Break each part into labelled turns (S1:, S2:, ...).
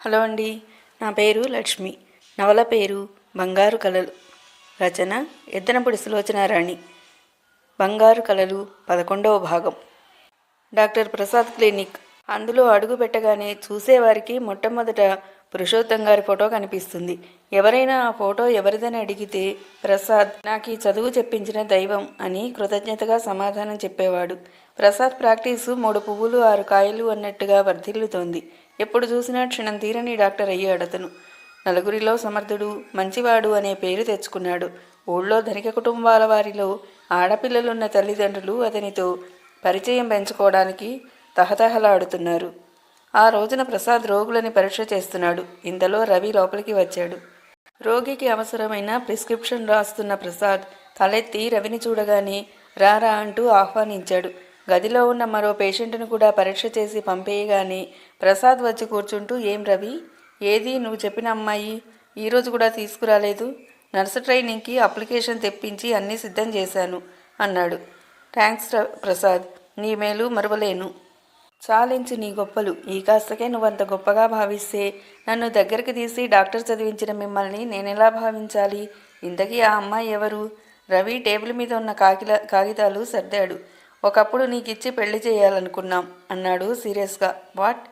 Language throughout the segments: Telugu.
S1: హలో అండి నా పేరు లక్ష్మి. నవల పేరు బంగారు కలలు రచన ఎద్దనపూడి సులోచన రాణి బంగారు కలలు పదకొండవ భాగం. Doctor Prasad clinic. అందులో అడుగు పెట్టగానే చూసేవారికి మొట్టమొదట పురుషోత్తం గారి ఫోటో కనిపిస్తుంది. ఎవరైనా ఆ ఫోటో ఎవరిదని అడిగితే ప్రసాద్ నాకు ఈ చదువు చెప్పించిన దైవం అని కృతజ్ఞతగా సమాధానం చెప్పేవాడు. ప్రసాద్ ప్రాక్టీసు మూడు పువ్వులు ఆరు కాయలు అన్నట్టుగా వర్ధిల్లుతోంది. ఎప్పుడు చూసినా క్షణం తీరని డాక్టర్ అయ్యాడు అతను నలుగురిలో సమర్థుడు మంచివాడు అనే పేరు తెచ్చుకున్నాడు. ఊళ్ళో ధనిక కుటుంబాల వారిలో ఆడపిల్లలున్న తల్లిదండ్రులు అతనితో పరిచయం పెంచుకోవడానికి తహతహలాడుతున్నారు. ఆ రోజున ప్రసాద్ రోగులని పరీక్ష చేస్తున్నాడు. ఇంతలో రవి లోపలికి వచ్చాడు. రోగికి అవసరమైన ప్రిస్క్రిప్షన్ రాస్తున్న ప్రసాద్ తలెత్తి రవిని చూడగానే రారా అంటూ ఆహ్వానించాడు. గదిలో ఉన్న మరో పేషెంట్ను కూడా పరీక్ష చేసి పంపేయగానే ప్రసాద్ వచ్చి కూర్చుంటూ ఏం రవి? ఏది? నువ్వు చెప్పిన అమ్మాయి. ఈరోజు కూడా తీసుకురాలేదు. నర్సు ట్రైనింగ్కి అప్లికేషన్ తెప్పించి అన్నీ సిద్ధం చేశాను అన్నాడు. థ్యాంక్స్ ప్రసాద్. నీ మేలు మరువలేను. చాలించు నీ గొప్పలు. ఈ కాస్తకే నువ్వంత గొప్పగా భావిస్తే నన్ను దగ్గరికి తీసి డాక్టర్ చదివించిన మిమ్మల్ని నేనెలా భావించాలి? ఇంతకీ ఆ అమ్మాయి ఎవరు? రవి టేబుల్ మీద ఉన్న కాకిల కాగితాలు సర్దాడు. ఒకప్పుడు నీకిచ్చి పెళ్ళి చేయాలనుకున్నాం అన్నాడు సీరియస్గా. వాట్?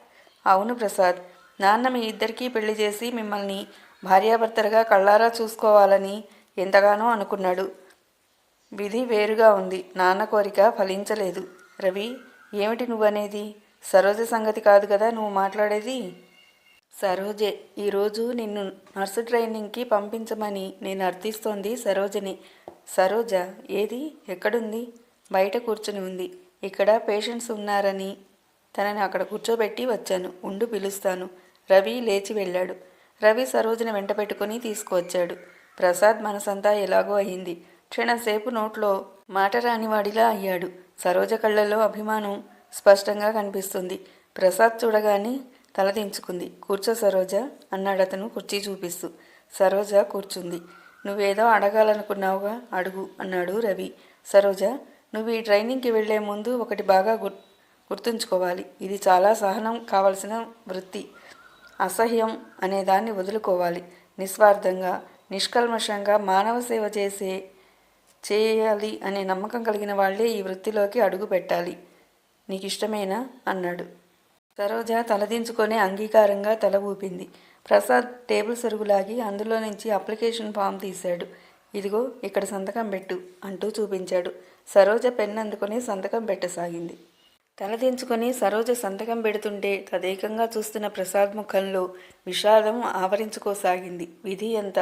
S1: అవును ప్రసాద్. నాన్న మీ ఇద్దరికీ పెళ్ళి చేసి మిమ్మల్ని భార్యాభర్తలుగా కళ్ళారా చూసుకోవాలని ఎంతగానో అనుకున్నాడు. విధి వేరుగా ఉంది. నాన్న కోరిక ఫలించలేదు. రవి ఏమిటి నువ్వనేది? సరోజ సంగతి కాదు కదా నువ్వు మాట్లాడేది? సరోజే ఈరోజు నిన్ను నర్సు ట్రైనింగ్కి పంపించమని నేను అర్థిస్తోంది సరోజని. సరోజ ఏది? ఎక్కడుంది? బయట కూర్చుని ఉంది. ఇక్కడ పేషెంట్స్ ఉన్నారని తనని అక్కడ కూర్చోబెట్టి వచ్చాను. ఉండు పిలుస్తాను. రవి లేచి వెళ్ళాడు. రవి సరోజని వెంట పెట్టుకుని తీసుకువచ్చాడు. ప్రసాద్ మనసంతా ఎలాగో అయింది. క్షణసేపు నోట్లో మాట రానివాడిలా అయ్యాడు. సరోజ కళ్ళల్లో అభిమానం స్పష్టంగా కనిపిస్తుంది. ప్రసాద్ చూడగానే తలదించుకుంది కూర్చో సరోజ అన్నాడు అతను కుర్చీ చూపిస్తూ. సరోజ కూర్చుంది. నువ్వేదో అడగాలనుకున్నావుగా అడుగు అన్నాడు రవి. సరోజ నువ్వు ఈ ట్రైనింగ్కి వెళ్ళే ముందు ఒకటి బాగా గుర్ గుర్తుంచుకోవాలి. ఇది చాలా సహనం కావలసిన వృత్తి. అసహ్యం అనే దాన్ని వదులుకోవాలి. నిస్వార్థంగా నిష్కల్మషంగా మానవ సేవ చేసే చేయాలి అనే నమ్మకం కలిగిన వాళ్ళే ఈ వృత్తిలోకి అడుగు పెట్టాలి. నీకు ఇష్టమేనా అన్నాడు. సరోజ తలదించుకొని అంగీకారంగా తల ఊపింది. ప్రసాద్ టేబుల్ సరుగులాగి అందులో నుంచి అప్లికేషన్ ఫామ్ తీశాడు. ఇదిగో ఇక్కడ సంతకం పెట్టు అంటూ చూపించాడు. సరోజ పెన్ అందుకొని సంతకం పెట్టసాగింది. తలదించుకొని సరోజ సంతకం పెడుతుంటే తదేకంగా చూస్తున్న ప్రసాద్ ముఖంలో విషాదం ఆవరించుకోసాగింది. విధి ఎంత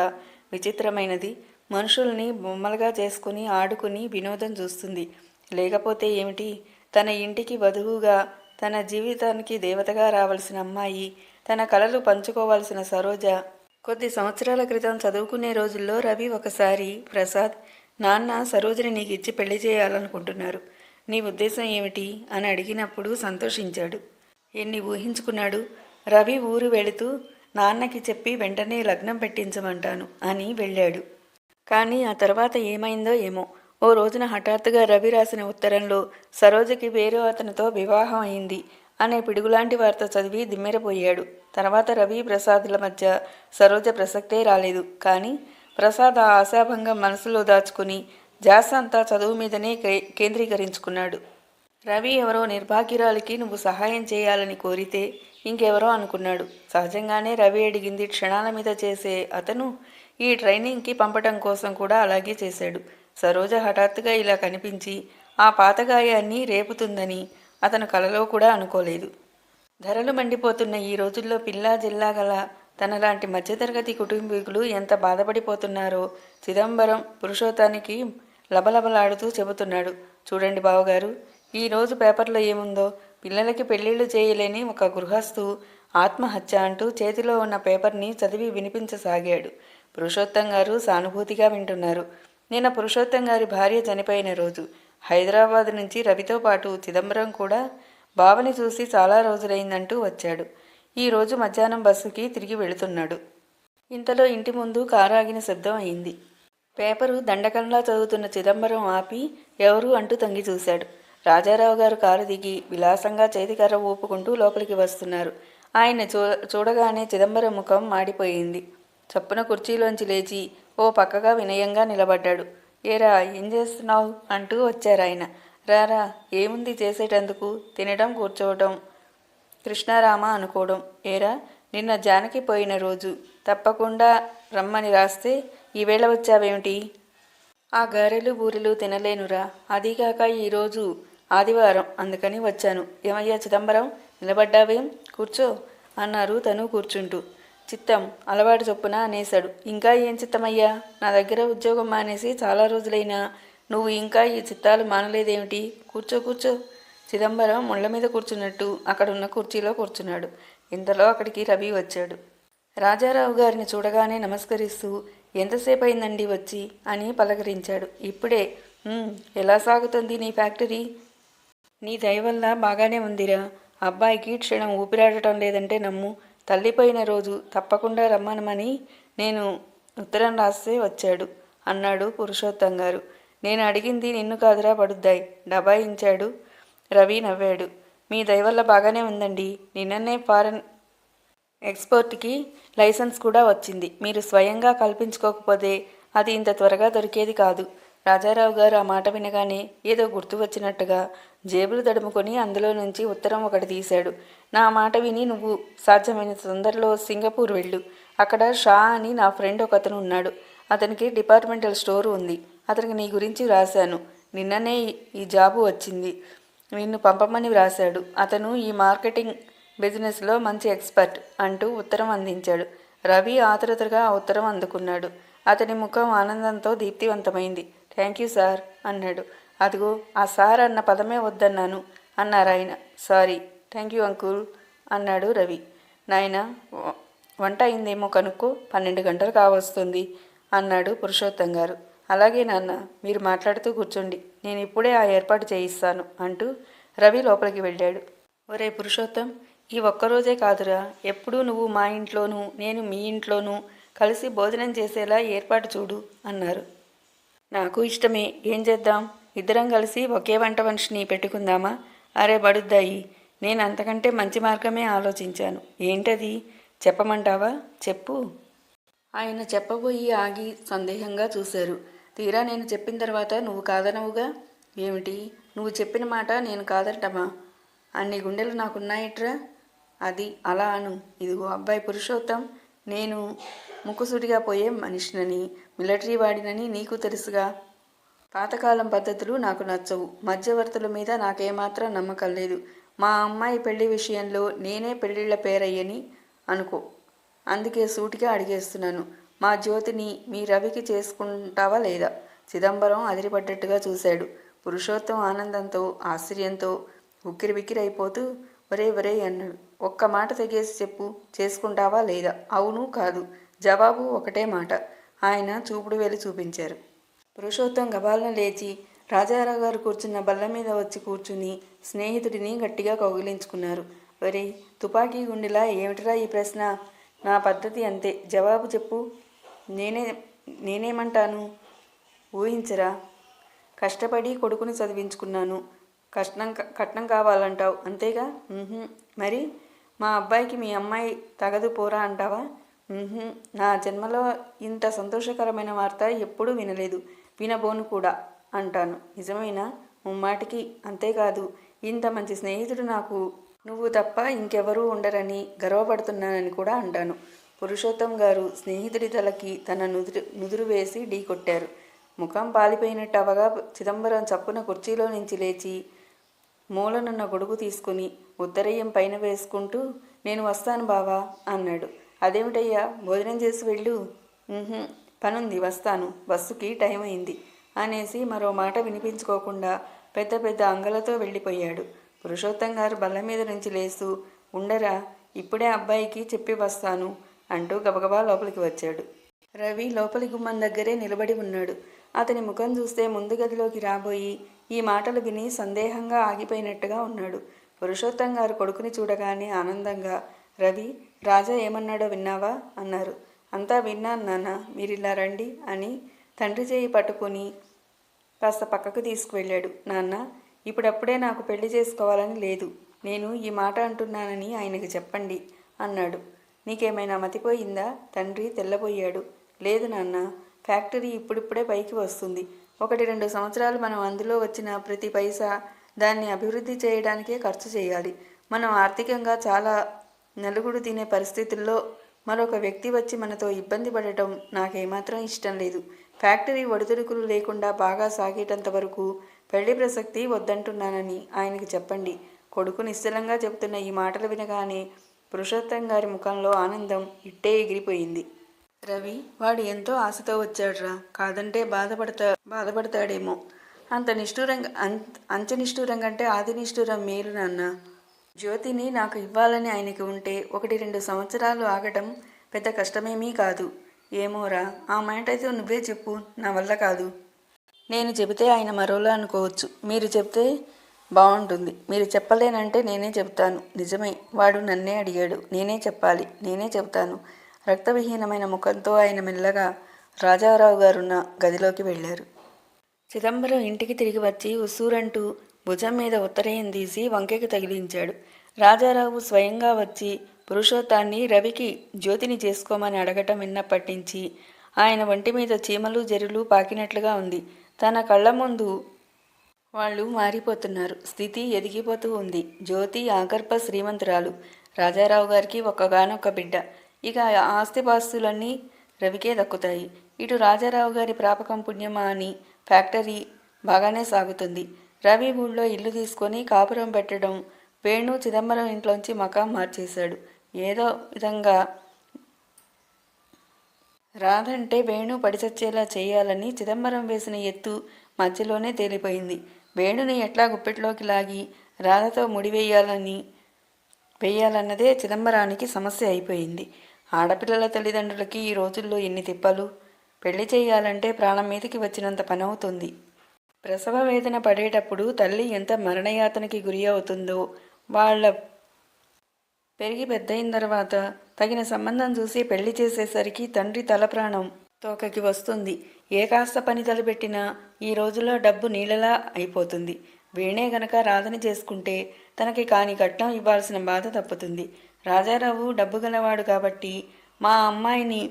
S1: విచిత్రమైనది. మనుషుల్ని బొమ్మలుగా చేసుకుని ఆడుకుని వినోదం చూస్తుంది. లేకపోతే ఏమిటి? తన ఇంటికి వధువుగా తన జీవితానికి దేవతగా రావాల్సిన అమ్మాయి తన కళలు పంచుకోవాల్సిన సరోజ. కొద్ది సంవత్సరాల క్రితం చదువుకునే రోజుల్లో రవి ఒకసారి ప్రసాద్ నాన్న సరోజని నీకు ఇచ్చి పెళ్ళి చేయాలనుకుంటున్నారు. నీ ఉద్దేశం ఏమిటి? అని అడిగినప్పుడు సంతోషించాడు. ఎన్ని ఊహించుకున్నాడు? రవి ఊరు వెళుతూ నాన్నకి చెప్పి వెంటనే లగ్నం పెట్టించమంటాను అని వెళ్ళాడు. కానీ ఆ తర్వాత ఏమైందో ఏమో. ఓ రోజున హఠాత్తుగా రవి రాసిన ఉత్తరంలో సరోజకి వేరే అతనితో వివాహం అయింది అనే పిడుగులాంటి వార్త చదివి దిమ్మెరపోయాడు. తర్వాత రవి ప్రసాద్ల మధ్య సరోజ ప్రసక్తే రాలేదు. కానీ ప్రసాద్ ఆ ఆశాభంగం మనసులో దాచుకుని జాస అంతా చదువు మీదనే కే- కేంద్రీకరించుకున్నాడు. రవి ఎవరో నిర్భాగ్యురాలికి నువ్వు సహాయం చేయాలని కోరితే ఇంకెవరో అనుకున్నాడు. సహజంగానే రవి అడిగింది క్షణాల మీద చేసే అతను ఈ ట్రైనింగ్కి పంపటం కోసం కూడా అలాగే చేశాడు. సరోజ హఠాత్తుగా ఇలా కనిపించి ఆ పాతగాయాన్ని రేపుతుందని అతను కలలో కూడా అనుకోలేదు. ధరలు మండిపోతున్న ఈ రోజుల్లో పిల్లా జిల్లా గల తనలాంటి మధ్యతరగతి కుటుంబీకులు ఎంత బాధపడిపోతున్నారో చిదంబరం పురుషోత్తానికి లబలబలాడుతూ చెబుతున్నాడు. చూడండి బావగారు ఈరోజు పేపర్లో ఏముందో? పిల్లలకి పెళ్ళిళ్ళు చేయలేని ఒక గృహస్థు ఆత్మహత్య అంటూ చేతిలో ఉన్న పేపర్ని చదివి వినిపించసాగాడు. పురుషోత్తం గారు సానుభూతిగా వింటున్నారు. నిన్న పురుషోత్తం గారి భార్య చనిపోయిన రోజు హైదరాబాద్ నుంచి రవితో పాటు చిదంబరం కూడా బావని చూసి చాలా రోజులైందంటూ వచ్చాడు. ఈ రోజు మధ్యాహ్నం బస్సుకి తిరిగి వెళుతున్నాడు. ఇంతలో ఇంటి ముందు కారాగిన శబ్దం అయింది. పేపరు దండకంలా చదువుతున్న చిదంబరం ఆపి ఎవరు అంటూ తంగి చూశాడు. రాజారావు గారు కారు దిగి విలాసంగా చేతికర్ర ఊపుకుంటూ లోపలికి వస్తున్నారు. ఆయన చూ చూడగానే చిదంబరం ముఖం మాడిపోయింది. చప్పున కుర్చీలోంచి లేచి ఓ పక్కగా వినయంగా నిలబడ్డాడు. ఏరా ఏం చేస్తున్నావు? అంటూ వచ్చారు ఆయన రారా ఏముంది చేసేటందుకు? తినడం కూర్చోవటం కృష్ణారామ అనుకోవడం. ఏరా నిన్న జానకి పోయిన రోజు. తప్పకుండా రమ్మని రాస్తే ఈవేళ వచ్చావేమిటి? ఆ గారెలు బూరెలు తినలేనురా. అదీగాక ఈరోజు ఆదివారం అందుకని వచ్చాను. ఏమయ్యా చిదంబరం నిలబడ్డావేం? కూర్చో అన్నారు తను కూర్చుంటూ. చిత్తం అలవాటు చొప్పున అనేశాడు. ఇంకా ఏం చిత్తమయ్యా? నా దగ్గర ఉద్యోగం మానేసి చాలా రోజులైనా. నువ్వు ఇంకా ఈ చిత్తాలు మానలేదేమిటి? కూర్చో కూర్చో. చిదంబరం ముళ్ళ మీద కూర్చున్నట్టు అక్కడున్న కుర్చీలో కూర్చున్నాడు. ఇంతలో అక్కడికి రవి వచ్చాడు. రాజారావు గారిని చూడగానే నమస్కరిస్తూ ఎంతసేపు అయిందండి వచ్చి? అని పలకరించాడు. ఇప్పుడే. ఎలా సాగుతుంది నీ ఫ్యాక్టరీ? నీ దయ వల్ల బాగానే ఉందిరా. అబ్బాయికి క్షణం ఊపిరాడటం లేదంటే నమ్ము. తల్లిపోయిన రోజు తప్పకుండా రమ్మనమని నేను ఉత్తరం రాస్తే వచ్చాడు అన్నాడు పురుషోత్తం గారు నేను అడిగింది నిన్ను కాదురా పడుద్దాయి. డబాయించాడు రవి నవ్వాడు. మీ దయవల్ల బాగానే ఉందండి. నిన్ననే ఫారెన్ ఎక్స్పోర్ట్కి లైసెన్స్ కూడా వచ్చింది. మీరు స్వయంగా కల్పించుకోకపోతే అది ఇంత త్వరగా దొరికేది కాదు. రాజారావు గారు ఆ మాట వినగానే ఏదో గుర్తు వచ్చినట్టుగా జేబులు తడుముకొని అందులో నుంచి ఉత్తరం ఒకటి తీశాడు. నా మాట విని నువ్వు సాధ్యమైన తొందరలో సింగపూర్ వెళ్ళు. అక్కడ షా అని నా ఫ్రెండ్ ఒకతను ఉన్నాడు. అతనికి డిపార్ట్మెంటల్ స్టోర్ ఉంది. అతనికి నీ గురించి రాశాను. నిన్ననే ఈ జాబు వచ్చింది. నిన్ను పంపమని వ్రాశాడు. అతను ఈ మార్కెటింగ్ బిజినెస్లో మంచి ఎక్స్పర్ట్ అంటూ ఉత్తరం అందించాడు. రవి ఆతురతగా ఆ ఉత్తరం అందుకున్నాడు. అతని ముఖం ఆనందంతో దీప్తివంతమైంది. థ్యాంక్ యూ సార్ అన్నాడు. అదిగో ఆ సార్ అన్న పదమే వద్దన్నాను అన్నారు ఆయన. సారీ థ్యాంక్ యూ అంకుల్ అన్నాడు రవి. నాయన వంట అయిందేమో కనుక్కో పన్నెండు గంటలు కావస్తుంది అన్నాడు పురుషోత్తం గారు. అలాగే నాన్న మీరు మాట్లాడుతూ కూర్చోండి. నేను ఇప్పుడే ఆ ఏర్పాటు చేయిస్తాను అంటూ రవి లోపలికి వెళ్ళాడు. ఒరే పురుషోత్తం ఈ ఒక్కరోజే కాదురా. ఎప్పుడూ నువ్వు మా ఇంట్లోనూ నేను మీ ఇంట్లోనూ కలిసి భోజనం చేసేలా ఏర్పాటు చూడు అన్నారు. నాకు ఇష్టమే. ఏం చేద్దాం? ఇద్దరం కలిసి ఒకే వంట మనిషిని పెట్టుకుందామా? అరే బడుద్దాయి నేను అంతకంటే మంచి మార్గమే ఆలోచించాను. ఏంటది? చెప్పమంటావా? చెప్పు. ఆయన చెప్పబోయి ఆగి సందేహంగా చూశారు. తీరా నేను చెప్పిన తర్వాత నువ్వు కాదనవుగా? ఏమిటి? నువ్వు చెప్పిన మాట నేను కాదంటమా అన్ని గుండెలు నాకున్నాయట్రా? అది అలా అను. ఇదిగో అబ్బాయి పురుషోత్తం. నేను ముక్కుసూటిగా పోయే మనిషినని మిలిటరీ వాడినని నీకు తెలుసుగా? పాతకాలం పద్ధతులు నాకు నచ్చవు. మధ్యవర్తుల మీద నాకేమాత్రం నమ్మకం లేదు. మా అమ్మాయి పెళ్ళి విషయంలో నేనే పెళ్ళిళ్ళ పేరయ్యని అనుకో. అందుకే సూటిగా అడిగేస్తున్నాను. మా జ్యోతిని మీ రవికి చేసుకుంటావా లేదా? చిదంబరం అదిరిపడ్డట్టుగా చూశాడు. పురుషోత్తం ఆనందంతో ఆశ్చర్యంతో ఉక్కిరి బిక్కిరైపోతూ ఒరే ఒరే అన్నాడు ఒక్క మాట తెగేసి చెప్పు చేసుకుంటావా లేదా? అవును కాదు జవాబు ఒకటే మాట. ఆయన చూపుడు వేలు చూపించారు. పురుషోత్తం గబాలను లేచి రాజారావు గారు కూర్చున్న బల్ల మీద వచ్చి కూర్చుని స్నేహితుడిని గట్టిగా కౌగిలించుకున్నారు. ఒరే తుపాకీ గుండెలా? ఏమిటిరా ఈ ప్రశ్న? నా పద్ధతి అంతే. జవాబు చెప్పు. నేనే నేనేమంటాను? ఊహించరా? కష్టపడి కొడుకుని చదివించుకున్నాను. కష్టం కట్నం కావాలంటావు అంతేగా? మరి మా అబ్బాయికి మీ అమ్మాయి తగదు పోరా అంటావా? నా జన్మలో ఇంత సంతోషకరమైన వార్త ఎప్పుడూ వినలేదు. వినబోను కూడా అంటాను. నిజమేనా? ముమ్మాటికి అంతేకాదు. ఇంత మంచి స్నేహితుడు నాకు. నువ్వు తప్ప ఇంకెవరూ ఉండరని గర్వపడుతున్నానని కూడా అంటాను. పురుషోత్తం గారు స్నేహితుడి తలకి తన నుదురు నుదురు వేసి ఢీ కొట్టారు. ముఖం పాలిపోయినట్టు అవగా చిదంబరం చప్పున కుర్చీలో నుంచి లేచి మూలనున్న గొడుగు తీసుకుని ఉత్తరయ్యం పైన వేసుకుంటూ నేను వస్తాను బావా అన్నాడు. అదేమిటయ్యా? భోజనం చేసి వెళ్ళు. పనుంది వస్తాను. బస్సుకి టైం అయింది అనేసి మరో మాట వినిపించుకోకుండా పెద్ద పెద్ద అంగలతో వెళ్ళిపోయాడు. పురుషోత్తం గారు బల్ల మీద నుంచి లేస్తూ ఉండరా ఇప్పుడే అబ్బాయికి చెప్పి వస్తాను. అంటూ గబగబా లోపలికి వచ్చాడు. రవి లోపలి గుమ్మం దగ్గరే నిలబడి ఉన్నాడు. అతని ముఖం చూస్తే ముందు గదిలోకి రాబోయి ఈ మాటలు విని సందేహంగా ఆగిపోయినట్టుగా ఉన్నాడు. పురుషోత్తం గారు కొడుకుని చూడగానే ఆనందంగా రవి రాజా ఏమన్నాడో విన్నావా? అన్నారు. అంతా విన్నాను నాన్న మీరిలా రండి అని తండ్రి చేయి పట్టుకుని కాస్త పక్కకు తీసుకువెళ్ళాడు. నాన్న ఇప్పుడప్పుడే నాకు పెళ్ళి చేసుకోవాలని లేదు. నేను ఈ మాట అంటున్నానని ఆయనకి చెప్పండి అన్నాడు. నీకేమైనా మతిపోయిందా? తండ్రి తెల్లబోయాడు. లేదు నాన్న ఫ్యాక్టరీ ఇప్పుడిప్పుడే పైకి వస్తుంది. ఒకటి రెండు సంవత్సరాలు మనం అందులో వచ్చిన ప్రతి పైసా దాన్ని అభివృద్ధి చేయడానికే ఖర్చు చేయాలి. మనం ఆర్థికంగా చాలా నలుగుడు తినే పరిస్థితుల్లో మరొక వ్యక్తి వచ్చి మనతో ఇబ్బంది పడటం నాకేమాత్రం ఇష్టం లేదు. ఫ్యాక్టరీ ఒడిదుడుకులు లేకుండా బాగా సాగేటంత వరకు పెళ్ళి ప్రసక్తి వద్దంటున్నానని ఆయనకి చెప్పండి. కొడుకు నిశ్చలంగా చెబుతున్న ఈ మాటలు వినగానే పురుషోత్తం గారి ముఖంలో ఆనందం ఇట్టే ఎగిరిపోయింది. రవి వాడు ఎంతో ఆశతో వచ్చాడురా. కాదంటే బాధపడతా బాధపడతాడేమో. అంత నిష్ఠూరంగా అంత అంచ అంటే కంటే ఆది నిష్ఠూరం మేలు నాన్న. జ్యోతిని నాకు ఇవ్వాలని ఆయనకి ఉంటే ఒకటి రెండు సంవత్సరాలు ఆగటం పెద్ద కష్టమేమీ కాదు. ఏమోరా ఆ మాట అయితే నువ్వే చెప్పు నా వల్ల కాదు. నేను చెబితే ఆయన మరోలా అనుకోవచ్చు. మీరు చెప్తే బాగుంటుంది. మీరు చెప్పలేనంటే నేనే చెబుతాను. నిజమే. వాడు నన్నే అడిగాడు. నేనే చెప్పాలి. నేనే చెబుతాను. రక్తవిహీనమైన ముఖంతో ఆయన మెల్లగా రాజారావు గారున్న గదిలోకి వెళ్ళారు. చిదంబరం ఇంటికి తిరిగి వచ్చి ఉసూరంటూ భుజం మీద ఉత్తరేయం తీసి వంకెకి తగిలించాడు. రాజారావు స్వయంగా వచ్చి పురుషోత్తాన్ని రవికి జ్యోతిని చేసుకోమని అడగటం విన్నప్పటి నుంచి ఆయన ఒంటి మీద చీమలు జరులు పాకినట్లుగా ఉంది. తన కళ్ళ ముందు వాళ్ళు మారిపోతున్నారు. స్థితి ఎదిగిపోతూ ఉంది. జ్యోతి ఆగర్భ శ్రీమంతురాలు. రాజారావు గారికి ఒక్కగానొక్క బిడ్డ. ఇక ఆస్తిపాస్తులన్నీ రవికే దక్కుతాయి. ఇటు రాజారావు గారి ప్రాపకం పుణ్యమా అని ఫ్యాక్టరీ బాగానే సాగుతుంది. రవి ఊళ్ళో ఇల్లు తీసుకొని కాపురం పెట్టడం వేణు చిదంబరం ఇంట్లోంచి మకాం మార్చేశాడు. ఏదో విధంగా రాధంటే వేణు పడిచచ్చేలా చేయాలని చిదంబరం వేసిన ఎత్తు మధ్యలోనే తేలిపోయింది. వేణుని ఎట్లా గుప్పెట్లోకి లాగి రాధతో ముడివేయాలని వేయాలన్నదే చిదంబరానికి సమస్య అయిపోయింది. ఆడపిల్లల తల్లిదండ్రులకి ఈ రోజుల్లో ఎన్ని తిప్పలు? పెళ్ళి చేయాలంటే ప్రాణం మీదకి వచ్చినంత పని అవుతుంది ప్రసవ వేదన పడేటప్పుడు తల్లి ఎంత మరణయాతనకి గురి అవుతుందో వాళ్ళ పెరిగి పెద్దయిన తర్వాత తగిన సంబంధం చూసి పెళ్ళి చేసేసరికి తండ్రి తల ప్రాణం తోకకి వస్తుంది. ఏ కాస్త పని తలపెట్టినా ఈ రోజుల్లో డబ్బు నీళ్ళలా అయిపోతుంది. వీణే గనక రాధని చేసుకుంటే తనకి కాని కట్నం ఇవ్వాల్సిన బాధ తప్పుతుంది. రాజారావు డబ్బు గలవాడు కాబట్టి మా అమ్మాయిని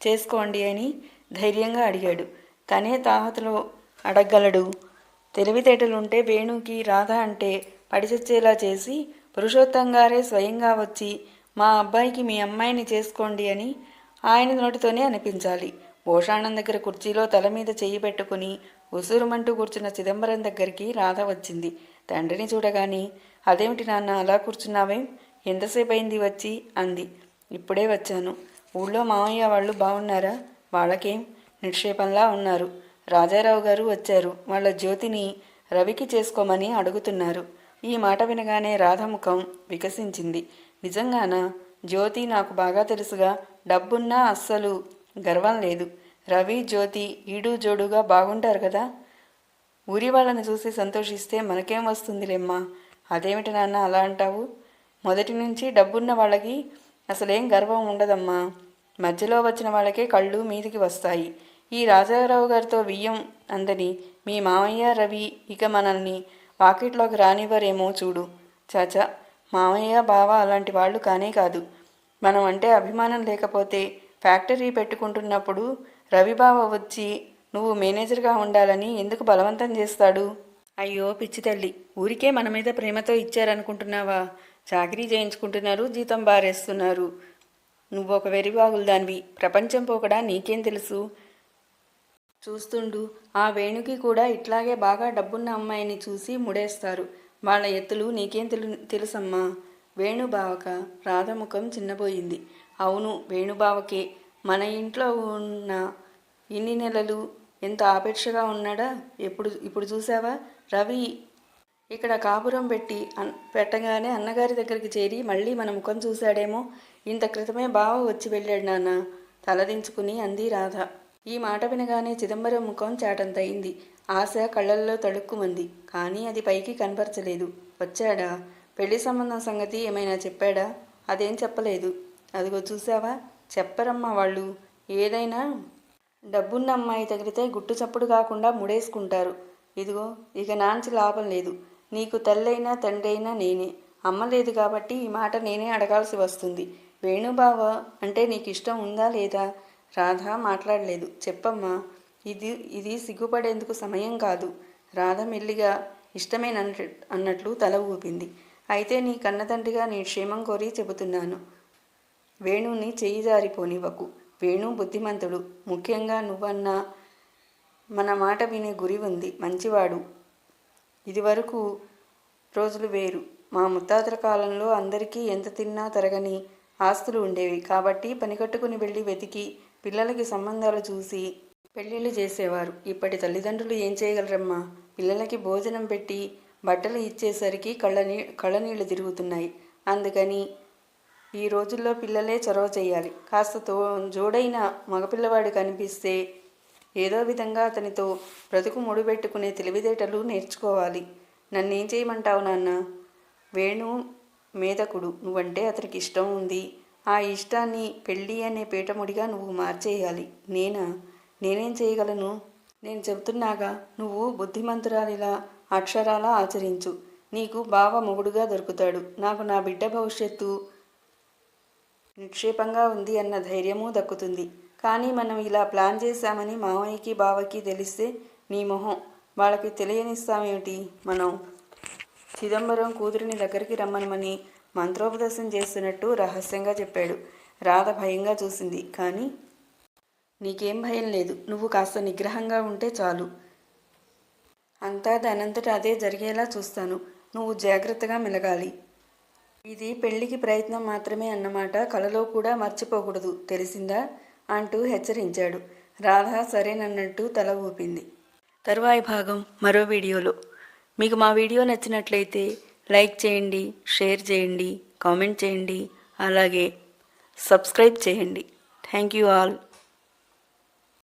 S1: చేసుకోండి అని ధైర్యంగా అడిగాడు. తనే తాహతలో అడగలడు తెలివితేటలుంటే వేణుకి రాధ అంటే పడిచచ్చేలా చేసి పురుషోత్తం గారే స్వయంగా వచ్చి మా అబ్బాయికి మీ అమ్మాయిని చేసుకోండి అని ఆయన నోటితోనే అనిపించాలి. భూషాణం దగ్గర కుర్చీలో తల మీద చెయ్యి పెట్టుకుని ఉసురుమంటూ కూర్చున్న చిదంబరం దగ్గరికి రాధ వచ్చింది. తండ్రిని చూడగాని అదేమిటి నాన్న అలా కూర్చున్నావేం? ఎంతసేపు అయింది వచ్చి? అంది. ఇప్పుడే వచ్చాను. ఊళ్ళో మామయ్య వాళ్ళు బాగున్నారా వాళ్ళకేం? నిక్షేపంలా ఉన్నారు. రాజారావు గారు వచ్చారు. వాళ్ళ జ్యోతిని రవికి చేసుకోమని అడుగుతున్నారు. ఈ మాట వినగానే రాధముఖం వికసించింది. నిజంగానా? జ్యోతి నాకు బాగా తెలుసుగా. డబ్బున్నా అస్సలు గర్వం లేదు. రవి జ్యోతి ఈడు జోడుగా బాగుంటారు కదా? ఊరి వాళ్ళని చూసి సంతోషిస్తే మనకేం వస్తుందిలేమ్మా? అదేమిటి నాన్న అలా అంటావు? మొదటి నుంచి డబ్బున్న వాళ్ళకి అసలేం గర్వం ఉండదమ్మా. మధ్యలో వచ్చిన వాళ్ళకే కళ్ళు మీదికి వస్తాయి. ఈ రాజారావు గారితో బియ్యం అందని మీ మామయ్య రవి ఇక మనల్ని వాకిట్లోకి రానివ్వరేమో చూడు. చాచా మామయ్య బావ అలాంటి వాళ్ళు కానే కాదు. మనం అంటే అభిమానం లేకపోతే ఫ్యాక్టరీ పెట్టుకుంటున్నప్పుడు రవిబావ వచ్చి నువ్వు మేనేజర్గా ఉండాలని ఎందుకు బలవంతం చేస్తాడు? అయ్యో పిచ్చి తల్లి ఊరికే మన మీద ప్రేమతో ఇచ్చారనుకుంటున్నావా? చాకరీ చేయించుకుంటున్నారు జీతం బారేస్తున్నారు. నువ్వు ఒక వెరిబాగులు దానివి ప్రపంచం పోకడా నీకేం తెలుసు? చూస్తుండు. ఆ వేణుకి కూడా ఇట్లాగే బాగా డబ్బున్న అమ్మాయిని చూసి ముడేస్తారు. వాళ్ళ ఎత్తులు నీకేం తెలు తెలుసమ్మా? వేణుబావక? రాధముఖం చిన్నపోయింది అవును వేణుబావకే. మన ఇంట్లో ఉన్న ఇన్ని నెలలు ఎంత ఆపేక్షగా ఉన్నాడా? ఎప్పుడు ఇప్పుడు చూసావా రవి ఇక్కడ కాపురం పెట్టి అన్ పెట్టగానే అన్నగారి దగ్గరికి చేరి మళ్ళీ మన ముఖం చూశాడేమో. ఇంత క్రితమే బావ వచ్చి వెళ్ళాడు నాన్న. తలదించుకుని అంది రాధ. ఈ మాట వినగానే చిదంబరం ముఖం చాటంతయింది. ఆశ కళ్ళల్లో తడుక్కుమంది కానీ అది పైకి కనపరచలేదు. వచ్చాడా? పెళ్ళి సంబంధం సంగతి ఏమైనా చెప్పాడా? అదేం చెప్పలేదు. అదిగో చూసావా? చెప్పరమ్మా వాళ్ళు. ఏదైనా డబ్బున్న అమ్మాయి తగిలితే గుట్టు చప్పుడు కాకుండా ముడేసుకుంటారు. ఇదిగో ఇక నాంచి లాభం లేదు. నీకు తల్లైనా తండ్రి అయినా నేనే. అమ్మ లేదు కాబట్టి ఈ మాట నేనే అడగాల్సి వస్తుంది. వేణుబావ అంటే నీకు ఇష్టం ఉందా లేదా? రాధ మాట్లాడలేదు. చెప్పమ్మా. ఇది ఇది సిగ్గుపడేందుకు సమయం కాదు. రాధ మెల్లిగా ఇష్టమేనన్న అన్నట్లు తల ఊపింది. అయితే నీ కన్నతండ్రిగా నీ క్షేమం కోరి చెబుతున్నాను. వేణుని చెయ్యి జారిపోనివ్వకు. వేణు బుద్ధిమంతుడు. ముఖ్యంగా నువ్వన్నా మన మాట వినే గురి ఉంది. మంచివాడు. ఇదివరకు రోజులు వేరు. మా ముత్తాతల కాలంలో అందరికీ ఎంత తిన్నా తరగని ఆస్తులు ఉండేవి. కాబట్టి పనికట్టుకుని వెళ్ళి వెతికి పిల్లలకి సంబంధాలు చూసి పెళ్ళిళ్ళు చేసేవారు. ఇప్పటి తల్లిదండ్రులు ఏం చేయగలరమ్మా? పిల్లలకి భోజనం పెట్టి బట్టలు ఇచ్చేసరికి కళ్ళనీ కళ్ళనీళ్ళు తిరుగుతున్నాయి. అందుకని ఈ రోజుల్లో పిల్లలే చొరవ చేయాలి. కాస్త తో జోడైన మగపిల్లవాడు కనిపిస్తే ఏదో విధంగా అతనితో బ్రతుకు ముడిపెట్టుకునే తెలివితేటలు నేర్చుకోవాలి. నన్నేం చేయమంటావు నాన్న? వేణు మేధకుడు నువ్వంటే అతనికి ఇష్టం ఉంది. ఆ ఇష్టాన్ని పెళ్ళి అనే పీటముడిగా నువ్వు మార్చేయాలి. నేనా? నేనేం చేయగలను? నేను చెబుతున్నాగా నువ్వు బుద్ధిమంతురాలిలా అక్షరాలా ఆచరించు. నీకు బావ మొగుడుగా దొరుకుతాడు. నాకు నా బిడ్డ భవిష్యత్తు నిక్షేపంగా ఉంది అన్న ధైర్యము దక్కుతుంది. కానీ మనం ఇలా ప్లాన్ చేశామని మామయ్యకి బావకి తెలిస్తే నీ మొహం వాళ్ళకి తెలియనిస్తామేమిటి? మనం చిదంబరం కూతురిని దగ్గరికి రమ్మనమని మంత్రోపదేశం చేస్తున్నట్టు రహస్యంగా చెప్పాడు. రాధ భయంగా చూసింది. కానీ నీకేం భయం లేదు. నువ్వు కాస్త నిగ్రహంగా ఉంటే చాలు. అంతా దానంతట అదే జరిగేలా చూస్తాను. నువ్వు జాగ్రత్తగా మెలగాలి. ఇది పెళ్ళికి ప్రయత్నం మాత్రమే అన్నమాట. కలలో కూడా మర్చిపోకూడదు. తెలిసిందా? అంటూ హెచ్చరించాడు. రాధ సరేనన్నట్టు తల ఊపింది. తరువాయి భాగం మరో వీడియోలో. మీకు మా వీడియో నచ్చినట్లయితే లైక్ చేయండి షేర్ చేయండి కామెంట్ చేయండి అలాగే సబ్స్క్రైబ్ చేయండి. Thank you all.